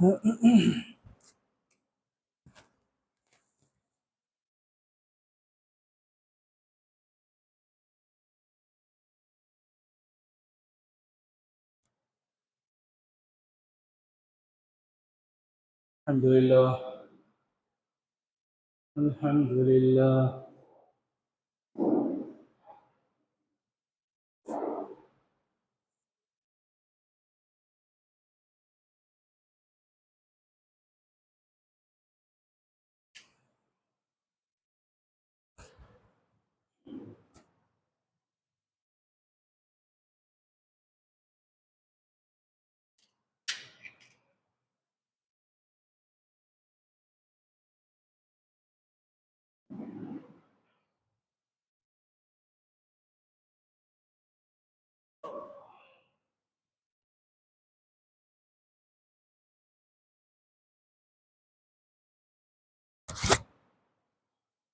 الحمد لله. الحمد لله.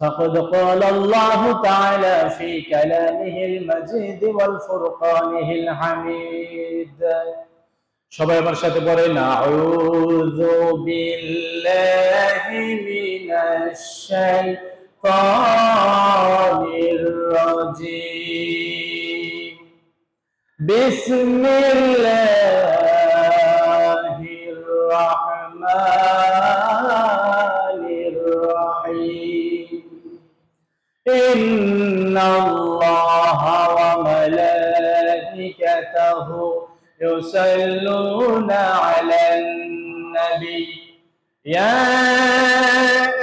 فقد قال الله تعالى في كلامه المجيد والفرقانه الحميد সবাই আমার সাথে বলেন আউযু বিল্লাহি মিনাশ শাইতানির রাজিম বিসমিল্লাহির রাহমানির إن الله وملائكته يصلون على النبي يا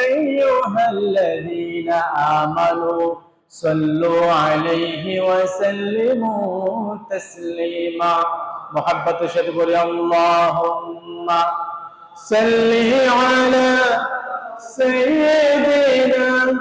أيها الذين آمنوا صلوا عليه وسلموا تسليما محبة شكر اللهم صل على سيدنا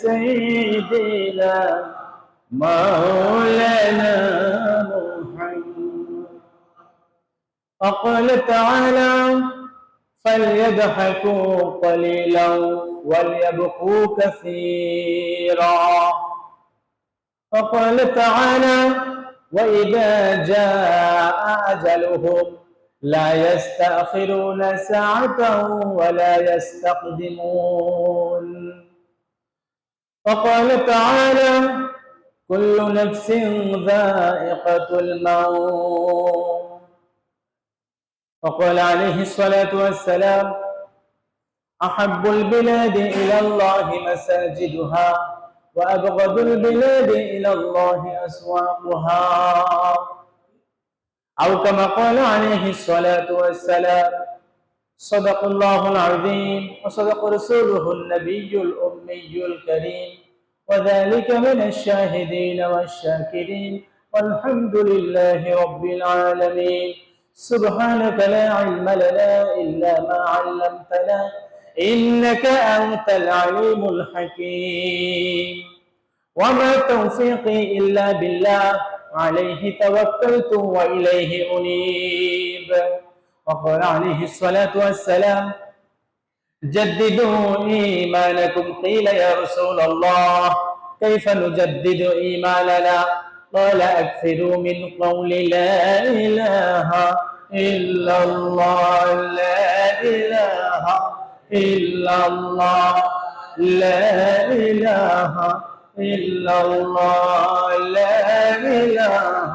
سيدنا مولانا محمد. وقال تعالى فليضحكوا قليلا وليبكوا كثيرا. وقال تعالى وإذا جاء أجلهم لا يستأخرون ساعة ولا يستقدمون. وقال تعالى كل نفس ذائقة الموت. وقال عليه الصلاة والسلام أحب البلاد إلى الله مساجدها وأبغض البلاد إلى الله أسواقها. أو كما قال عليه الصلاة والسلام صدق الله العظيم وصدق رسوله النبي الأمي الكريم وذلك من الشاهدين والشاكرين والحمد لله رب العالمين سبحانك لا علم لنا إلا ما علمتنا إنك أنت العليم الحكيم وما توفيقي إلا بالله عليه توكلت وإليه أنيب وقال عليه الصلاة والسلام جددوا إيمانكم. قيل يا رسول الله كيف نجدد إيماننا؟ قال أكثروا من قول لا إله إلا الله لا إله إلا الله لا إله إلا الله لا إله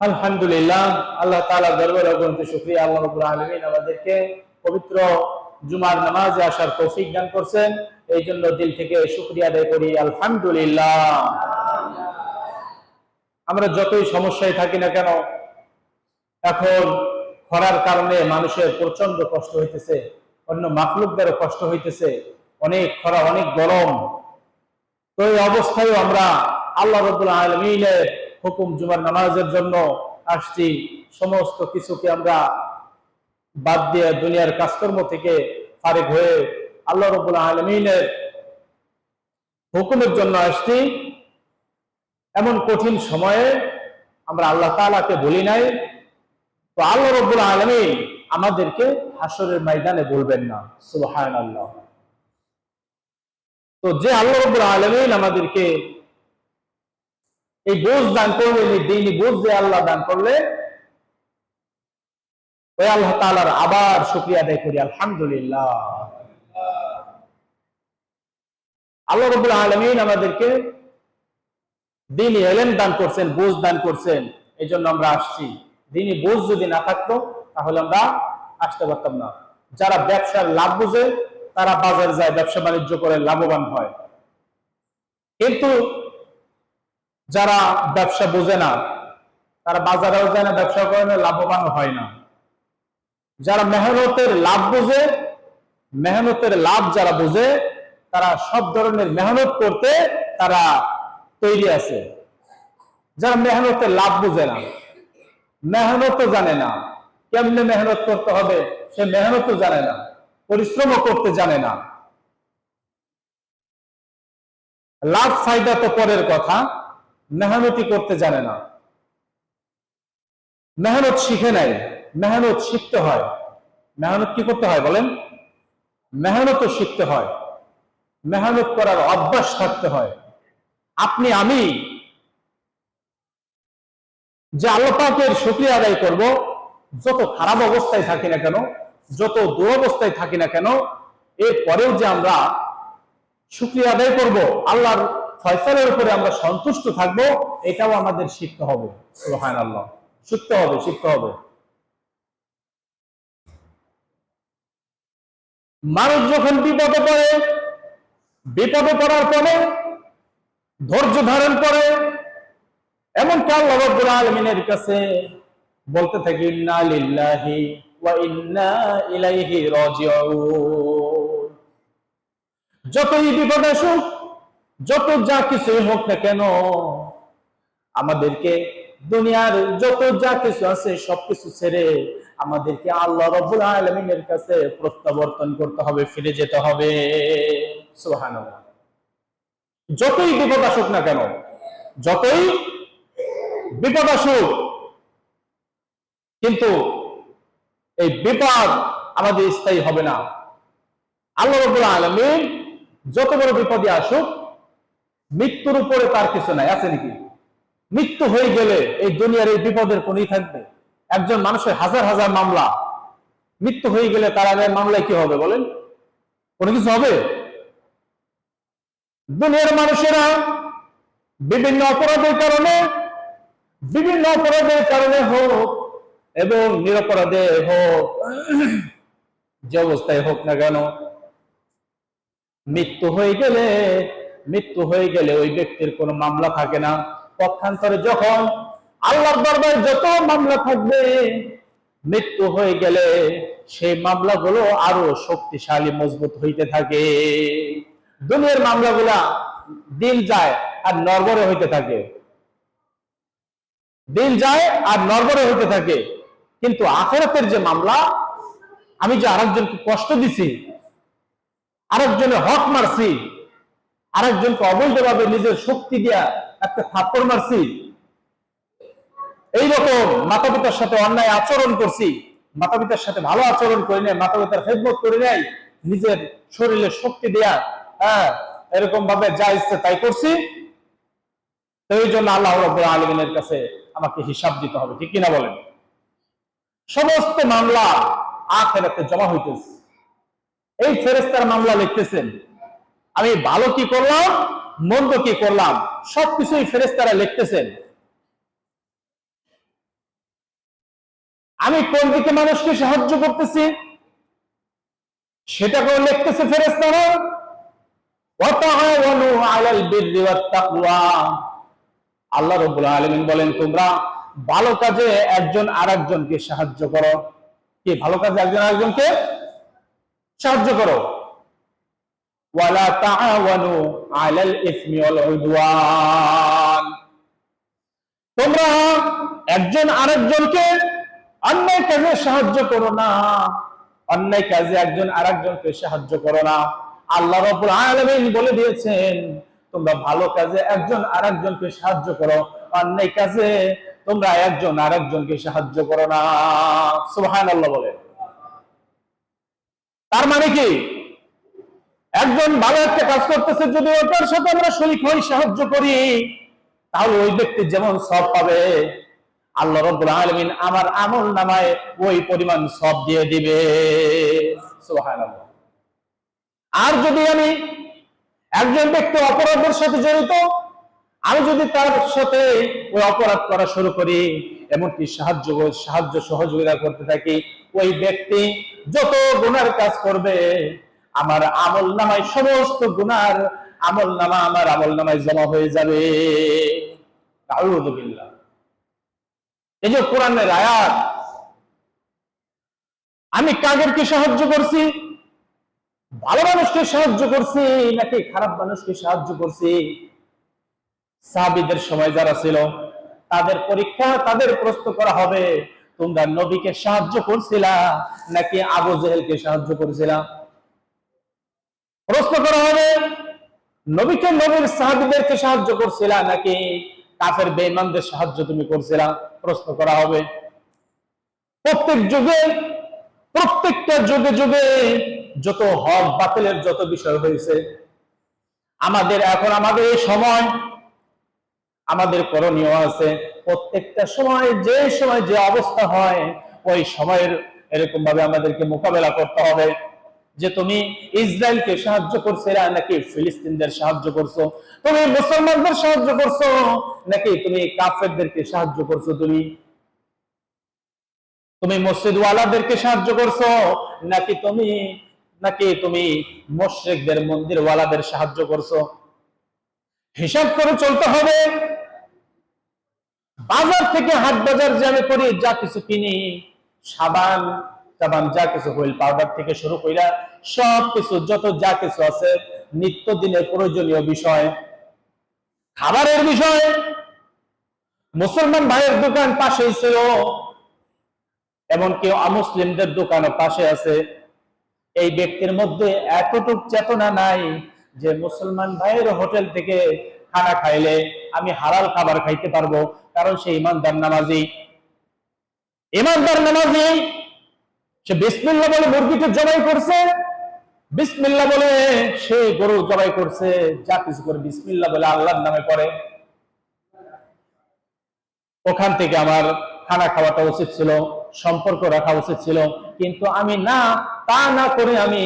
আলহামদুলিল্লাহ, আল্লাহ তাআলা দরবারে আল্লাহ রাব্বুল আলামিন আমাদেরকে পবিত্র জুমার নামাজে আসার তৌফিক দান করছেন। এই জন্য দিল থেকে আদায় করি, আলহামদুলিল্লাহ। আমরা যতই সমস্যায় থাকি না কেন, এখন খরার কারণে মানুষের প্রচণ্ড কষ্ট হইতেছে, অন্য মাকলুকদেরও কষ্ট হইতেছে, অনেক খরা, অনেক গরম। তো এই অবস্থায় আমরা আল্লাহ রবুল আলমিনের হুকুম জুমার নামাজের জন্য আসছি। সমস্ত কিছুকে আমরা বাদ দিয়ে দুনিয়ার কাজকর্ম থেকে ফারেক হয়ে আল্লাহ রবুল আলমিনের হুকুমের জন্য আসছি। এমন কঠিন সময়ে আমরা আল্লাহ তালাকে বলি নাই। তো আল্লাহ রব্বুল আলমী আমাদেরকে হাসরের ময়দানে বলবেন না। সুবহান আল্লাহ তো যে আল্লাহ রব্বুল আলমিন আমাদেরকে এই বোঝ দান করলেন এই দিনই বোঝ যে আল্লাহ দান করলে, ওই আল্লাহ তালার আবার শুক্রিয়া আদায় করি, আলহামদুলিল্লাহ। আল্লাহ রবুল আলমিন আমাদেরকে দিনই এলেন দান করছেন, বোঝ দান করছেন এই জন্য আমরা আসছি। দিনই বোঝ যদি না থাকতো, তাহলে আমরা আসতে পারতাম না। যারা ব্যবসার লাভ বুঝে, তারা বাজার যায়, ব্যবসা বাণিজ্য করে, লাভবান হয়। কিন্তু যারা ব্যবসা বোঝে না, তারা বাজারেও যায় না, ব্যবসা করে না লাভবান হয় না। যারা মেহনতের লাভ বোঝে, মেহনতের লাভ যারা বোঝে, তারা সব ধরনের মেহনত করতে তারা তৈরি আছে। যারা মেহনতের লাভ বোঝে না মেহনত জানে না, কেমনে মেহনত করতে হবে সে মেহনত জানে না, পরিশ্রমও করতে জানে না। লাভ ফায়দা তো পরের কথা মেহনতি করতে জানে না। মেহনত শিখে নাই মেহনত শিখতে হয়। মেহনত কি করতে হয় বলেন? মেহনত শিখতে হয়, মেহনত করার অভ্যাস থাকতে হয়। আপনি, আমি যে আল্লাপাকের শুক্রিয়া আদায় করব, যত খারাপ অবস্থায় থাকি না কেন, যত দুরবস্থায় থাকি না কেন, এরপরেও যে আমরা শুক্রিয়া আদায় করব, আল্লাহর ফয়সালের উপরে আমরা সন্তুষ্ট থাকব, এটাও আমাদের শিখতে হবে। সোহান আল্লাহ শিখতে হবে শিখতে হবে। মানুষ যখন বিপদে পড়ে, বিপদে পড়ার পরে ধৈর্য ধারণ করে এমন কাল রব্বুল আলমিনের কাছে বলতে থাকি, ইন্না লিল্লাহি ওয়া ইন্না ইলাইহি রাজিউন। যতই বিপদ আসুক যত যা কিছু হোক না কেন, আমাদেরকে দুনিয়ার যত যা কিছু আছে সবকিছু ছেড়ে আমাদেরকে আল্লাহ রব্বুল আলমিনের কাছে প্রত্যাবর্তন করতে হবে, ফিরে যেতে হবে। সুবহানাল্লাহ। যতই বিপদ আসুক না কেন, যতই বিপদ আসুক, কিন্তু এই বিপদ আমাদের স্থায়ী হবে না। আল্লাহ রবুল আলমিন যত বড় বিপদে আসুক মৃত্যুর উপরে তার কিছু নাই, আছে নাকি? মৃত্যু হয়ে গেলে এই দুনিয়ার এই বিপদের কোনই থাকবে। একজন মানুষের হাজার হাজার মামলা, মৃত্যু হয়ে গেলে তার আগে মামলায় কি হবে বলেন? কোনো কিছু হবে? দুনিয়ার মানুষেরা বিভিন্ন অপরাধের কারণে, বিভিন্ন অপরাধের কারণে হোক এবং নিরপরাধে হোক, যে অবস্থায় হোক না কেন, মৃত্যু হয়ে গেলে মৃত্যু হয়ে গেলে ওই ব্যক্তির কোনো মামলা থাকে না। পক্ষান্তরে যখন আল্লাহর দরবারে যত মামলা থাকবে, মৃত্যু হয়ে গেলে সেই মামলাগুলো আরও শক্তিশালী, মজবুত হইতে থাকে। দুনিয়ার মামলাগুলা দিন যায় আর নরবরে হইতে থাকে। দিন যায় আর নরবরে হইতে থাকে। কিন্তু আখেরাতের যে মামলা, আমি যে আরেকজনকে কষ্ট দিছি, আরেকজনের হক মারছি আরেকজনকে অবৈধভাবে নিজের শক্তি দিয়া একটা থাপ্পড় মারছি। এইরকম মাতা পিতার সাথে অন্যায় আচরণ করছি মাতা পিতার সাথে ভালো আচরণ করি নাই মাতা পিতার খেদমত করে নাই, নিজের শরীরে শক্তি দেয়া হ্যাঁ এরকম ভাবে যা ইচ্ছে তাই করছি। তো এই জন্য আল্লাহ রব্বুল আলমিনের কাছে আমাকে হিসাব দিতে হবে, ঠিক কিনা বলেন? সমস্ত মামলা আখেরাতে জমা হইতেছে। এই ফেরেস্তার মামলা লিখতেছেন আমি ভালো কি করলাম? মন্দ কি করলাম? সবকিছুই ফেরেস্তারা লিখতেছেন। আমি কোন দিকে মানুষকে সাহায্য করতেছি? সেটাকেও লিখতেছে বিররি ওয়াত আল্লাহ রব্বুল আলামিন বলেন, তোমরা ভালো কাজে একজন আরেকজনকে সাহায্য করো। কি, ভালো কাজে একজন আরেকজনকে সাহায্য করো? তোমরা একজন আরেকজনকে অন্যায় কাজে সাহায্য করো না। অন্যায় কাজে একজন আরেকজনকে সাহায্য করো না। আল্লাহ রাব্বুল আলামিন বলে দিয়েছেন, তোমরা ভালো কাজে একজন আরেকজনকে সাহায্য করো অন্যায় কাজে তোমরা একজন আরেকজনকে সাহায্য করো না। সুবহানাল্লাহ বলে। তার মানে কি? একজন ভালো একটা কাজ করতেছে, যদি ওটার সাথে আমরা শরিক হই, সাহায্য করি, তাহলে ওই ব্যক্তি যেমন সব পাবে। আল্লাহ রব্বুল আলামিন আমার আমল নামায় ওই পরিমাণ সব দিয়ে দিবে। আর যদি আমি একজন ব্যক্তি অপরাধের সাথে জড়িত, আমি যদি তার সাথে ওই অপরাধ করা শুরু করি, এমনকি সাহায্য সাহায্য সহযোগিতা করতে থাকি, ওই ব্যক্তি যত গুনার কাজ করবে আমার আমল নামায় সমস্ত গুনার আমল নামা আমার আমল নামায় জমা হয়ে যাবে। এই যে কোরআনের আয়াত, আমি কাদেরকে সাহায্য করছি? ভালো মানুষকে সাহায্য করছি নাকি খারাপ মানুষকে সাহায্য করছি? সাহাবিদের সময় যারা ছিল, তাদের পরীক্ষা, তাদের প্রশ্ন করা হবে, তোমরা নবীকে সাহায্য করছিলা নাকি আবু জেহেলকে সাহায্য করছিলা? প্রশ্ন করা হবে, নবীকে নবীর সাহাবিদেরকে সাহায্য করছিলা নাকি কাফের বেঈমানদের সাহায্য তুমি করছিলা? প্রশ্ন করা হবে। প্রত্যেক যুগে, প্রত্যেকটা যুগে যুগে যত হক বাতিলের যত বিষয় হয়েছে, আমাদের এখন আমাদের এই সময়, আমাদের করণীয় আছে প্রত্যেকটা সময়, যে সময় যে অবস্থা হয়, ওই সময়ের এরকম ভাবে আমাদেরকে মোকাবেলা করতে হবে। যে তুমি ইসরায়েলকে সাহায্য করছিলে নাকি ফিলিস্তিনদের সাহায্য করছ? তুমি মুসলমানদের সাহায্য করছ, নাকি তুমি কাফেরদেরকে সাহায্য করছ তুমি? তুমি মসজিদ ওয়ালাদেরকে সাহায্য করছ, নাকি তুমি নাকি তুমি মোশরেকদের মন্দির ওয়ালাদের সাহায্য করছ? হিসাব করে চলতে হবে। বাজার থেকে হাট বাজার যে আমি করি, যা কিছু কিনি, সাবান সাবান যা কিছু হুইল পাউডার থেকে শুরু কইরা সব কিছু যত যা কিছু আছে, নিত্যদিনের প্রয়োজনীয় বিষয়, খাবারের বিষয়, মুসলমান ভাইয়ের দোকান পাশেই ছিল, এমনকি অমুসলিমদের দোকানও পাশে আছে। এই ব্যক্তির মধ্যে এতটুক চেতনা নাই যে মুসলমান ভাইয়ের হোটেল থেকে খানা খাইলে আমি হালাল খাবার খাইতে পারব, কারণ সে ইমানদার নামাজি। ইমানদার নামাজি সে বিসমিল্লা বলে মুরগিকে জবাই করছে বিসমিল্লা বলে সে গরু জবাই করছে, যা কিছু করে বিসমিল্লা বলে আল্লাহর নামে করে। ওখান থেকে আমার খানা খাওয়াটা উচিত ছিল, সম্পর্ক রাখা উচিত ছিল, কিন্তু আমি না, তা না করে আমি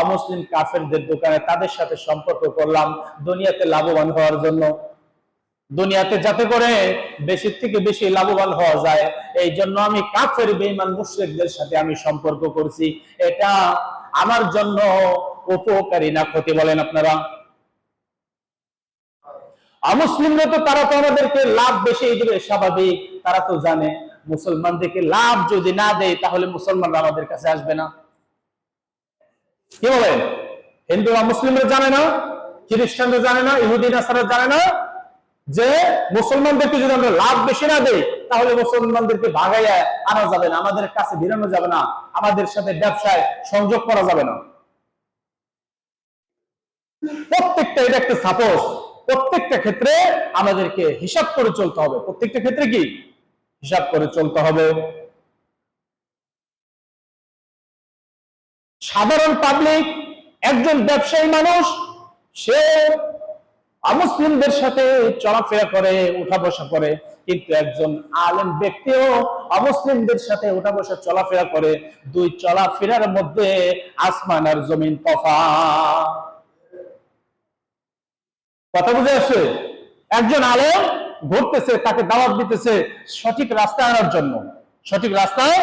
অমুসলিম কাফেরদের দোকানে তাদের সাথে সম্পর্ক করলাম, দুনিয়াতে লাভবান হওয়ার জন্য। দুনিয়াতে যাতে করে বেশি থেকে বেশি লাভবান হওয়া যায়, এই জন্য আমি কাফের, বেঈমান মুশরিকদের সাথে আমি সম্পর্ক করছি। এটা আমার জন্য উপকারী না ক্ষতি বলেন আপনারা? অমুসলিমরা তো, তারা তো আমাদেরকে লাভ বেশি দিবে স্বাভাবিক। তারা তো জানে, মুসলমানদেরকে লাভ যদি না দেয়, তাহলে মুসলমানরা আমাদের কাছে আসবে না। কি বলেন? হিন্দু মুসলিমরা জানে না? খ্রিস্টানরা জানে না? ইহুদি, নাসারা জানে না? যে মুসলমানদেরকে যদি আমরা লাভ বেশি না দেই, তাহলে মুসলমানদেরকে ভাগাইয়া আনা যাবে না, আমাদের কাছে বেরোনো যাবে না, আমাদের সাথে ব্যবসায় সংযোগ করা যাবে না। প্রত্যেকটা, এটা একটা সাপোজ প্রত্যেকটা ক্ষেত্রে আমাদেরকে হিসাব করে চলতে হবে। প্রত্যেকটা ক্ষেত্রে কি? হিসাব করে চলতে হবে। সাধারণ পাবলিক একজন ব্যবসায়ী মানুষ, সে অমুসলিমদের সাথে চলাফেরা করে উঠা বসা করে, কিন্তু একজন আলেম ব্যক্তিও অমুসলিমদের সাথে উঠা বসা চলাফেরা করে, দুই চলাফেরার মধ্যে আসমান আর জমিন তফা। কথা বুঝে আসছে? একজন আলেম ঘুরতেছে, তাকে দাওয়াত দিতেছে সঠিক রাস্তায় আনার জন্য। সঠিক রাস্তায়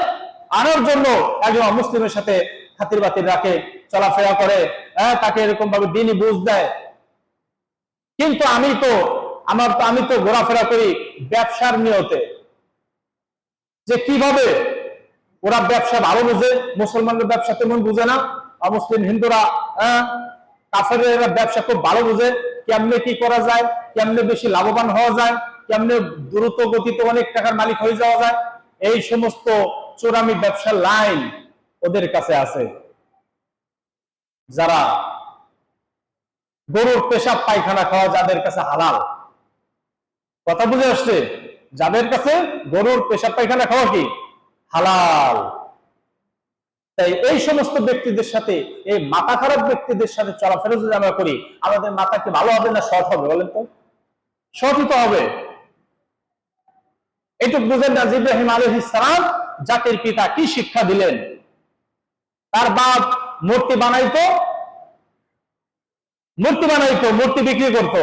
আনার জন্য একজন অমুসলিমের সাথে খাতির বাতির রাখে, চলাফেরা করে হ্যাঁ তাকে এরকম ভাবে দিনই বুঝ দেয়। কিন্তু আমি তো, আমার তো, আমি তো ঘোরাফেরা করি ব্যবসার নিয়তে। যে কীভাবে ওরা ব্যবসা ভালো বুঝে, মুসলমানদের ব্যবসা তেমন বুঝে না, অমুসলিম হিন্দুরা হ্যাঁ কাফেরেরা ব্যবসা খুব ভালো বুঝে, কেমনে কি করা যায়, কেমনে বেশি লাভবান হওয়া যায়, কেমনে দ্রুত গতিতে অনেক টাকার মালিক হয়ে যাওয়া যায়, এই সমস্ত চোরামি ব্যবসার লাইন ওদের কাছে আছে। যারা গরুর পেশাব পায়খানা খাওয়া যাদের কাছে হালাল। কথা বুঝে আসছে? যাদের কাছে গরুর পেশাব পায়খানা খাওয়া কি? হালাল। তাই এই সমস্ত ব্যক্তিদের সাথে, এই মাথা খারাপ ব্যক্তিদের সাথে চলাফেরা যদি আমরা করি, আমাদের মাথা কি ভালো হবে না শর্ট হবে বলেন তো? শর্টই তো হবে। এটুক বুঝেন না ইব্রাহিম আলহ ইসলাম জাতির পিতা কি শিক্ষা দিলেন? তার বাপ মূর্তি বানাইতো মূর্তি বানাইতো, মূর্তি বিক্রি করত।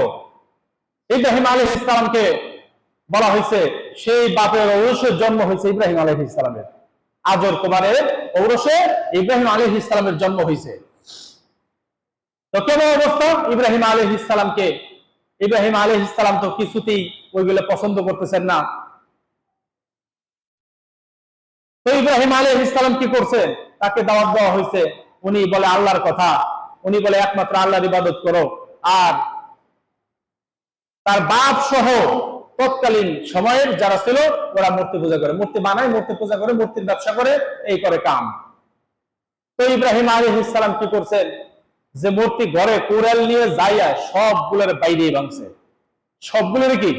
ইব্রাহিম আলহ ইসলামকে বলা হয়েছে, সেই বাপের ঔরসের জন্ম হয়েছে ইব্রাহিম আলহ ইসলামের আজর কুমারের ঔরসে ইব্রাহিম আলহ ইসলামের জন্ম হয়েছে। তো কেমন অবস্থা? ইব্রাহিম আলহ ইসলামকে ইব্রাহিম আলহ ইসলাম তো কিছুতেই ওইগুলো পছন্দ করতেছেন না। তো ইব্রাহিম আলহ ইসলাম কি করছে? তাকে দাওয়াত দেওয়া হয়েছে। উনি বলে আল্লাহর কথা। উনি বলে, একমাত্র আল্লাহর ইবাদত করো। আর তার বাপ সহ তৎকালীন সময়ের যারা ছিল, ওরা মূর্তি পূজা করে। মূর্তি বানায়, মূর্তি পূজা করে, মূর্তির ব্যবসা করে, এই করে কাম। তো ইব্রাহিম আলী ইসলাম কি করছেন? যে মূর্তি ঘরে কোরাল নিয়ে যাইয়া সবগুলোর বাইরে ভাঙছে। সবগুলোর কি?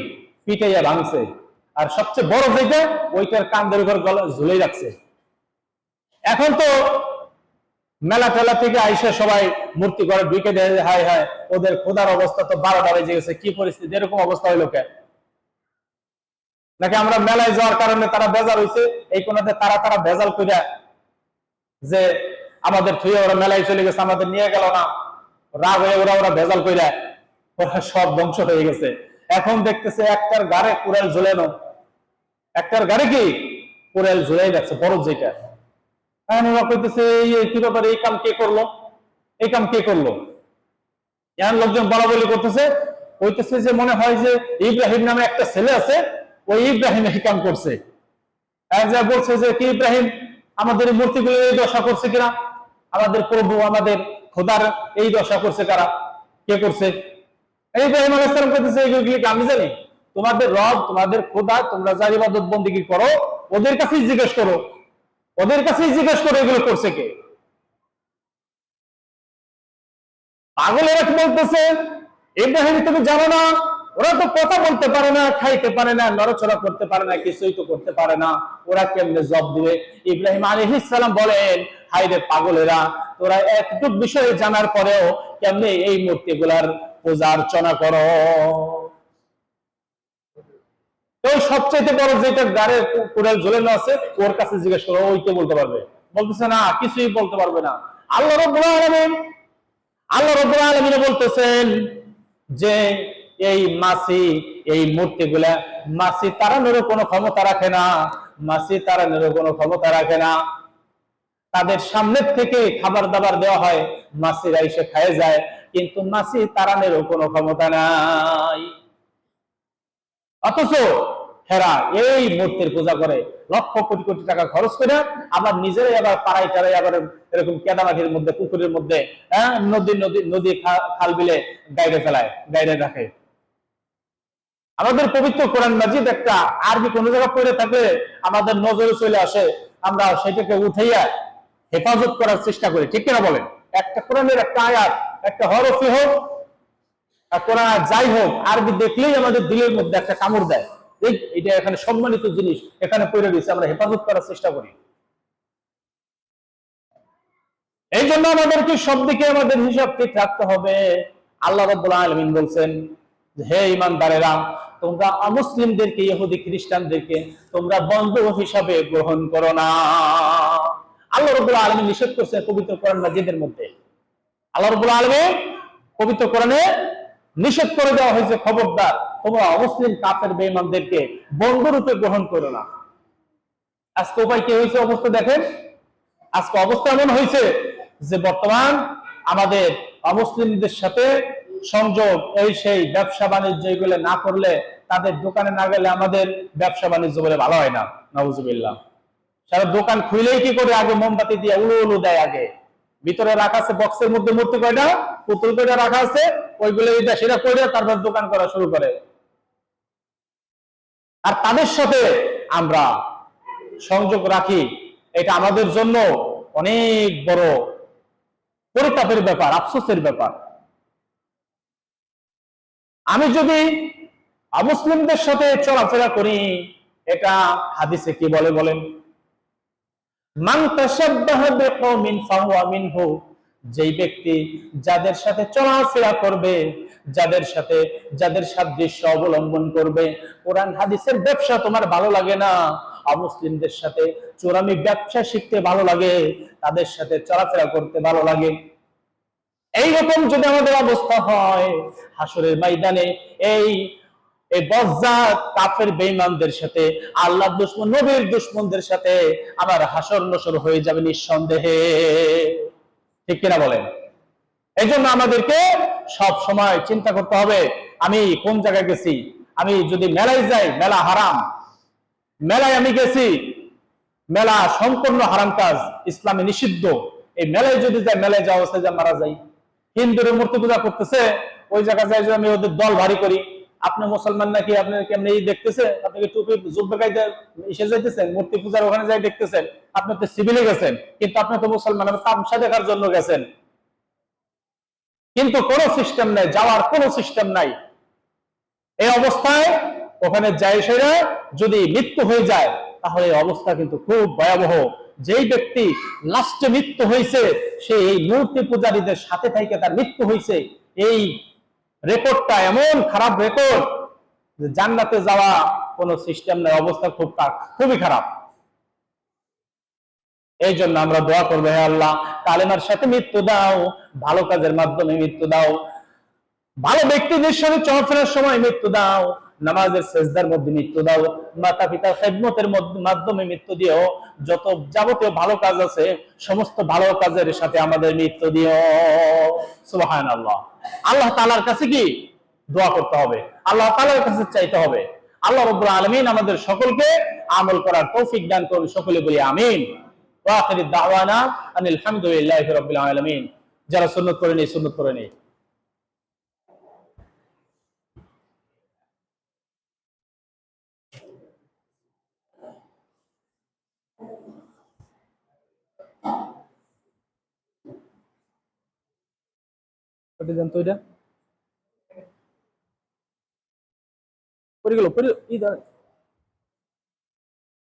পিটাইয়া ভাঙছে। আর সবচেয়ে বড় যেটা ওইটার কান্দের উপর গলা ঝুলে রাখছে। এখন তো মেলা টেলা থেকে আইসা সবাই মূর্তি ঘরে ঢুকে দেয়, হায় হায়, ওদের খোদার অবস্থা তো বারোটা বেজে গেছে, কি পরিস্থিতি, এরকম অবস্থা হইল কেন? নাকি আমরা মেলায় যাওয়ার কারণে তারা বেজাল হয়েছে এই কোনাতে তারা তারা বেজাল কইরা যে আমাদের থুয়ে ওরা মেলায় চলে গেছে, আমাদের নিয়ে গেল না। রাগ হয়ে ওরা ওরা ভেজাল কইরা ওরা সব ধ্বংস হয়ে গেছে। এখন দেখতেছে একটার গাড়ে কুড়াল ঝুলানো। একটার গাড়ি কি? কুড়াল ঝুলাই যাচ্ছে বড় যেটা এখন ওরা কইতেছে কি ব্যাপারে? এই কাম কে করল? এই কাম কে করল? এখন লোকজন বলা বলি করতেছে, কইতেছে যে মনে হয় যে ইব্রাহিম নামে একটা ছেলে আছে, ওই ইব্রাহিম এই কাম করছে। যা বলছে যে, কি ইব্রাহিম? আমাদের এই মূর্তিগুলো এই দশা করছে কিনা? আমাদের প্রভু, আমাদের খোদার এই দশা করছে কারা? কে করছে? ইব্রাহিম আলাইহিস সালাম করতেছে এইগুলো কি আমি জানি? তোমাদের রব, তোমাদের খোদা, তোমরা যার ইবাদত বন্দিগি করো, ওদের কাছেই জিজ্ঞেস করো। ওদের কাছেই জিজ্ঞেস করো এগুলো করছে কে। পাগলেরা কি বলতেছে? ইব্রাহিম তুমি জানো না? ওরা তো কথা বলতে পারে না, খাইতে পারে না, নড়াচড়া করতে পারে না, কিছুই তো করতে পারে না। ওরা কেমনে জব দিবে? ইব্রাহিম আলাইহিস সালাম বলেন হাই রে পাগলেরা, তোরা এতটুক বিষয়ে জানার পরেও কেমনে এই মূর্তি মূর্তিগুলার পূজা অর্চনা করো? ওই সবচেয়ে বড় যেটা গাড়ে কোড়াল ঝোলানো আছে, ওর কাছে জিজ্ঞেস করো ওই কে বলতে পারবে? বলতেছে না, কিছুই বলতে পারবে না। আল্লাহ রব্বুল আলামিন, আল্লাহ রব্বুল আলামিন বলতেছেন যে, এই মাসি, এই মূর্তিগুলা মাসি তাড়ানোর কোনো ক্ষমতা রাখে না, মাসি তাড়ানোর কোনো ক্ষমতা রাখে না। তাদের সামনের থেকে খাবার দাবার দেওয়া হয়, মাসিরা এসে খায় যায়, কিন্তু মাসি তাড়ানোরও কোনো ক্ষমতা নাই। অথচ হেরা এই মূর্তির পূজা করে লক্ষ কোটি কোটি টাকা খরচ করে আবার নিজেরাই আবার পাড়াই টাড়াই আবার এরকম কেদামাটির মধ্যে, পুকুরের মধ্যে হ্যাঁ নদী নদী নদী খাল বিলে গাইডে ফেলায়, গাইডে রাখে। আমাদের পবিত্র কোরআন মাজিদ একটা আরবি কোন জায়গা পড়ে থাকলে আমাদের নজরে চলে আসে, আমরা সেটাকে উঠাইয়া হেফাজত করার চেষ্টা করি। ঠিক কিনা বলেন? একটা কোরআনের একটা আয়াত, একটা হরফি হোক কোরআন যাই হোক, আরবি দেখলেই আমাদের দিলের মধ্যে একটা কামড় দেয়। এটা এখানে সম্মানিত জিনিস, এখানে পড়ে দিয়েছে আমরা হেফাজত করার চেষ্টা করি। এই জন্য আমাদেরকে সব দিকে আমাদের হিসাব ঠিক রাখতে হবে। আল্লাহ রব্বুল আলমিন বলছেন হে ইমানদারেরা তোমরা অমুসলিমদেরকে, ইহুদি খ্রিস্টানদেরকে, তোমরা বন্ধু হিসাবে গ্রহণ করো না। আল্লাহ রব্বুল আলমিন নিষেধ করছেন পবিত্র কোরআন মাজিদের মধ্যে। আল্লাহ রব্বুল আলমিন পবিত্র কোরআনে নিষেধ করে দেওয়া হয়েছে খবরদার। তোমরা অমুসলিম কাফের বেঈমানদেরকে বন্ধুরূপে গ্রহণ করো না। আজকে উপায় কি হয়েছে অবস্থা দেখেন? আজকে অবস্থা এমন হয়েছে যে বর্তমান আমাদের অমুসলিমদের সাথে সংযোগ, এই সেই ব্যবসা বাণিজ্য এগুলো না করলে তাদের দোকানে না গেলে আমাদের ব্যবসা বাণিজ্য বলে ভালো হয় না। নবজুবিল্লাহ সারা দোকান খুলেই কি করে আগে মোমবাতি দিয়ে উলু উলু দেয় আগে। ভিতরে রাখা আছে বক্সের মধ্যে মূর্তি কয়টা? পুতুল কয়টা রাখা আছে? ওইগুলো এটা সেটা করে তারপর দোকান করা শুরু করে। আর তাদের সাথে আমরা সংযোগ রাখি। এটা আমাদের জন্য অনেক বড় পরিতাপের ব্যাপার, আফসোসের ব্যাপার। আমি যদি অমুসলিমদের সাথে চলাফেরা করি, এটা হাদিসে কি বলে বলেন? মান তাশাব্বাহা বিকওমিন ফাহুয়া মিনহু যেই ব্যক্তি যাদের সাথে চলাফেরা করবে, যাদের সাথে, যাদের সাদৃশ্য অবলম্বন করবে, কোরআন, হাদিসের ব্যবসা তোমার ভালো লাগে না অমুসলিমদের সাথে চোরামি ব্যবসা শিখতে ভালো লাগে, তাদের সাথে চলাফেরা করতে ভালো লাগে। এইরকম যদি আমাদের অবস্থা হয় হাসরের ময়দানে এই এই বজ্জাত কাফের বেঈমানদের সাথে আল্লাহ দুশ্মন, নবীর দুশ্মনদের সাথে আমার হাসর নসর হয়ে যাবে নিঃসন্দেহে। ঠিক কিনা বলেন? এই জন্য আমাদেরকে সব সময় চিন্তা করতে হবে, আমি কোন জায়গায় গেছি? আমি যদি মেলায় যাই, মেলা হারাম। মেলায় আমি গেছি, মেলা সম্পূর্ণ হারাম কাজ, ইসলামে নিষিদ্ধ। এই মেলায় যদি যাই, মেলায় যাওয়া অবস্থায় যা মারা যাই। হিন্দুরে মূর্তি পূজা করতেছে, ওই জায়গায় যাই যদি আমি ওদের দল ভারী করি। আপনি মুসলমান নাকি আপনি কেমনি দেখতেছে আপনাকে টুপি যুদ্ধ গাইতে এসে যাইতেছেন? মূর্তি পূজার ওখানে যাই দেখতেছেন। আপনি তো সিভিলে গেছেন, কিন্তু আপনি তো মুসলমান আপনি তামসা দেখার জন্য গেছেন। কিন্তু কোনো সিস্টেম নাই, যাওয়ার কোনো সিস্টেম নাই। এই অবস্থায় ওখানে যাই সেরা যদি মৃত্যু হয়ে যায়, তাহলে এই অবস্থা কিন্তু খুব ভয়াবহ। যেই ব্যক্তি লাস্টে মৃত্যু হয়েছে সে এই মূর্তি পূজারীদের সাথে থেকে তার মৃত্যু হয়েছে এই রেকর্ডটা এমন খারাপ রেকর্ড যে জান্নাতে যাওয়া কোনো সিস্টেম নেই, অবস্থা খুব খুবই খারাপ। এই জন্য আমরা দোয়া করব, হে আল্লাহ, কালেমার সাথে মৃত্যু দাও, ভালো কাজের মাধ্যমে মৃত্যু দাও। ভালো ব্যক্তিদের সাথে চলাফেরার সময় মৃত্যু দাও। নামাজের সেজদার মধ্যে মৃত্যু দাও মাতা পিতার খেদমতের মাধ্যমে মৃত্যু দিও। যত যাবতীয় ভালো কাজ আছে, সমস্ত ভালো কাজের সাথে আমাদের মৃত্যু দিও। সুবাহান আল্লাহ আল্লাহ তালার কাছে কি? দোয়া করতে হবে। আল্লাহ তালার কাছে চাইতে হবে। আল্লাহ রব্বুল আলমিন আমাদের সকলকে আমল করার তৌফিক দান করুন। সকলে বলি আমিন। ওয়া আখিরু দাওয়ানা আনিল হামদুলিল্লাহি রাব্বিল আলামিন। যারা সুন্নত করে নেই সুন্নাত করে নেই কেটে দেন তো